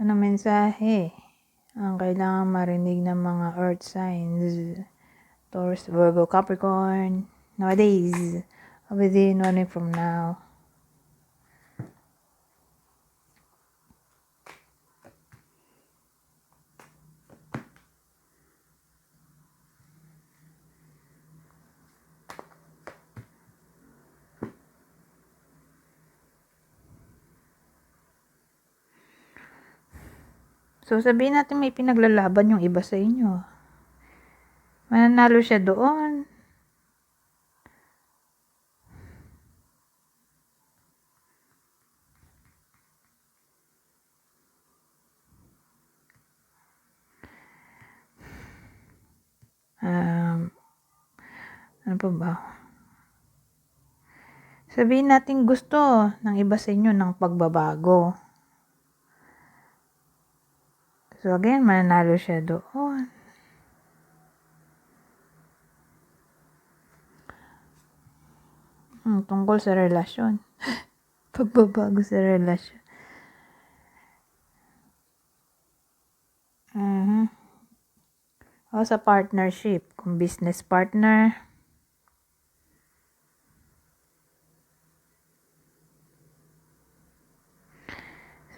Ano mensahe ang kailangan marinig ng mga earth signs? Taurus, Virgo, Capricorn. Nowadays, within one week from now. So, sabihin natin may pinaglalaban yung iba sa inyo. Mananalo siya doon. Um, ano pa ba? Sabihin natin gusto ng iba sa inyo ng pagbabago. So again, mananalo siya doon. Hmm, tungkol sa relasyon. Pagbabago sa relasyon. Mhm. O sa partnership, kung business partner,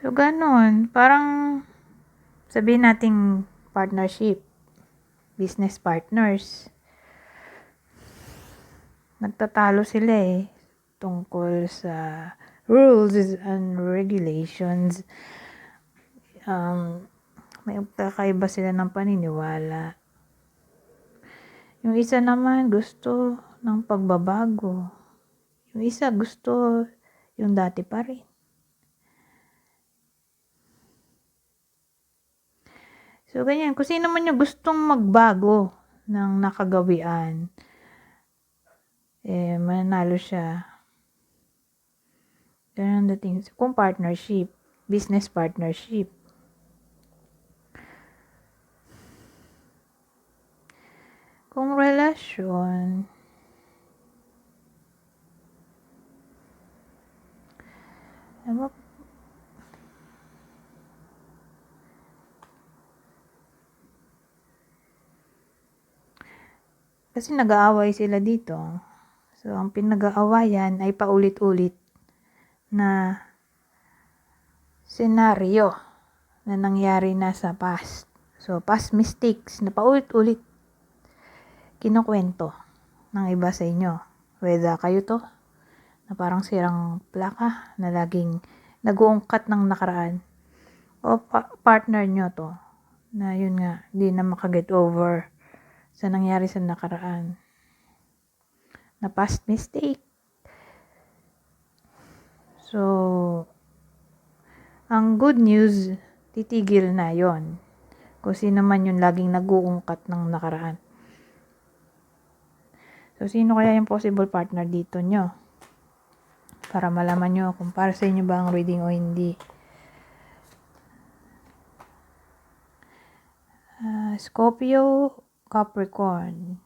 So, ganun. Parang, sabihin nating partnership, business partners. Nagtatalo sila eh, tungkol sa rules and regulations. Um, may kakaiba sila ng paniniwala. Yung isa naman gusto ng pagbabago. Yung isa gusto yung dati pa rin. So, ganyan. Kung sino man yung gustong magbago ng nakagawian, eh, mananalo siya. Ganun dating. Kung partnership, business partnership. Kung relasyon, ano Kasi nag-aaway sila dito. So, ang pinag-aawayan ay paulit-ulit na senaryo na nangyari na sa past. So, past mistakes na paulit-ulit kinukwento ng iba sa inyo. Whether kayo to, na parang sirang plaka, na laging nag-uungkat ng nakaraan. O pa- partner nyo to, na yun nga, di na makaget over sa nangyari sa nakaraan. Na past mistake. So, ang good news, titigil na yon Kung sino man yung laging nag-uungkat ng nakaraan. So, sino kaya yung possible partner dito nyo? Para malaman nyo kung para sa inyo ba ang reading o hindi. Uh, Scorpio, Capricorn.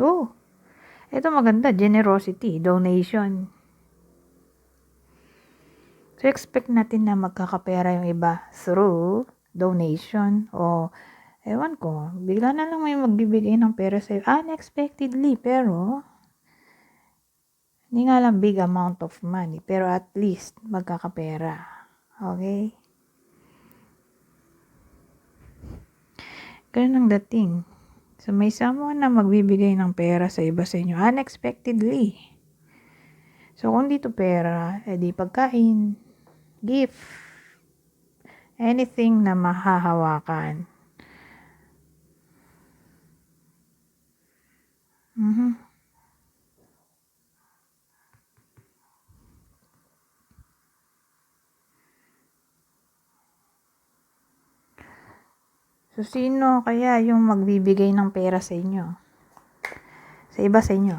Oh, ito maganda, generosity, donation. So, expect natin na magkakapera yung iba through donation o ewan ko, bigla na lang may magbibigay ng pera sa'yo unexpectedly, pero hindi nga lang big amount of money, pero at least magkakapera. Okay? Ganun ang dating. So, may someone na magbibigay ng pera sa iba sa inyo unexpectedly. So, kung dito pera, edi pagkain, gift, anything na mahahawakan. Mm-hmm. So, sino kaya yung magbibigay ng pera sa inyo? Sa iba sa inyo?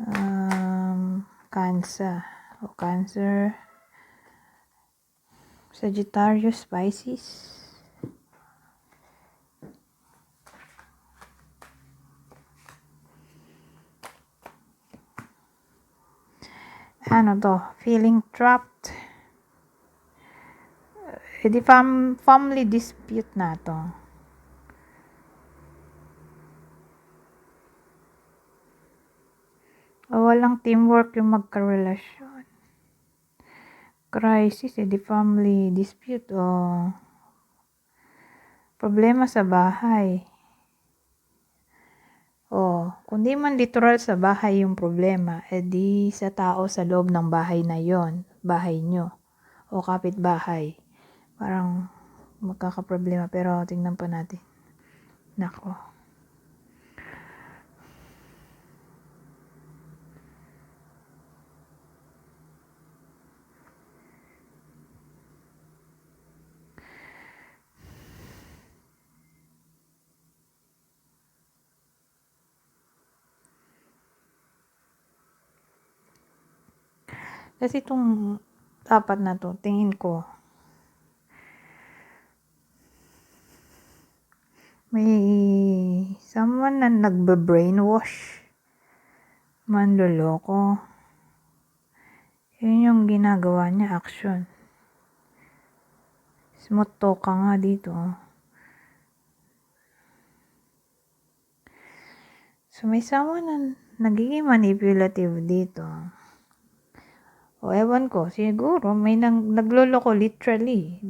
Um, Cancer. O Cancer. Sagittarius, Pisces. Ano to? Feeling trapped. Eh di fam family dispute na to. O walang teamwork yung magkarelasyon. Crisis, eh di family dispute o problema sa bahay. O, kung di man literal sa bahay yung problema, eh di sa tao sa loob ng bahay na yon, bahay nyo, o kapitbahay. Parang magkakaproblema, pero tingnan pa natin. Nako. Kasi itong apat na to, tingin ko, may someone na nagbe-brainwash, manloloko. Yun yung ginagawa niya, action. Smooth talk ka nga dito. oh. So, may someone na nagiging manipulative dito. O ewan ko, siguro may nang, nagloloko literally.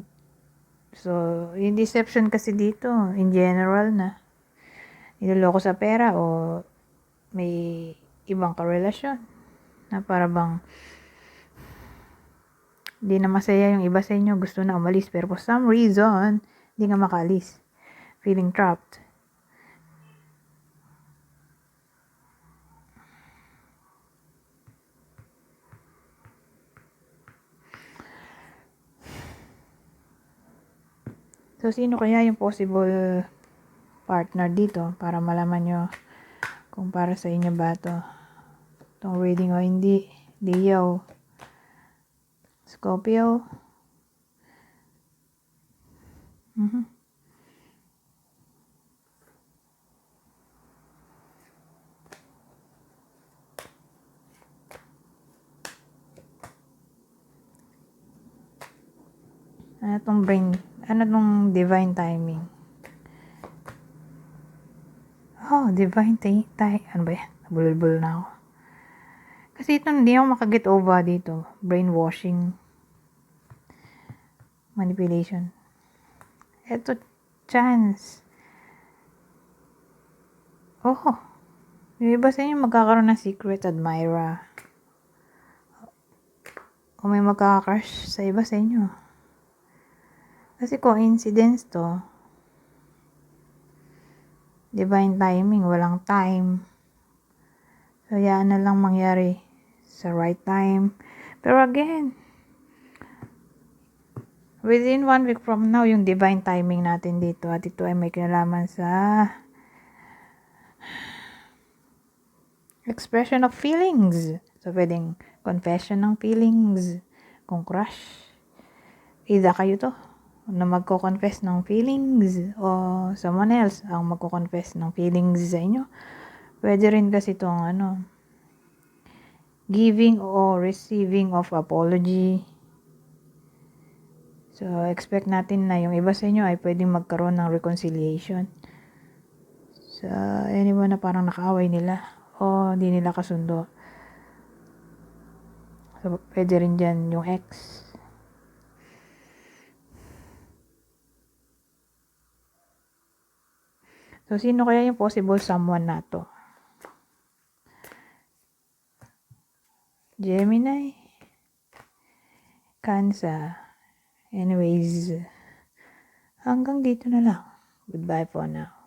So, yung deception kasi dito, in general na. Niloloko sa pera o may ibang karelasyon. Na para bang di na masaya yung iba sa inyo, gusto na umalis. Pero for some reason, di nga makalis. Feeling trapped. So, sino kaya yung possible partner dito para malaman nyo kung para sa inyo ba to itong reading o hindi. Leo. Scorpio. Mhm. Ano tong brain, ano tong divine timing? Oh, divine ti ti ano ba yan? Bulol-bulol na ako. Kasi ito, hindi ako makaget over dito. Brainwashing. Manipulation. Ito, chance. Oh, yung iba sa inyo magkakaroon ng secret admirer. O may magkakrush sa iba sa inyo. Kasi coincidence to. Divine timing, walang time. So, yan na lang mangyari sa right time. Pero again, within one week from now, yung divine timing natin dito, at ito ay may kinalaman sa expression of feelings. So, pwedeng confession ng feelings. Kung crush. Either kayo to na magko-confess ng feelings o someone else ang magko-confess ng feelings sa inyo. Pwede rin kasi itong ano, giving or receiving of apology. So, expect natin na yung iba sa inyo ay pwedeng magkaroon ng reconciliation. Sa anyone na parang nakaaway nila o hindi nila kasundo. So, pwede rin dyan yung ex. So, sino kaya yung possible someone na to? Gemini? Cancer? Anyways, hanggang dito na lang. Goodbye for now.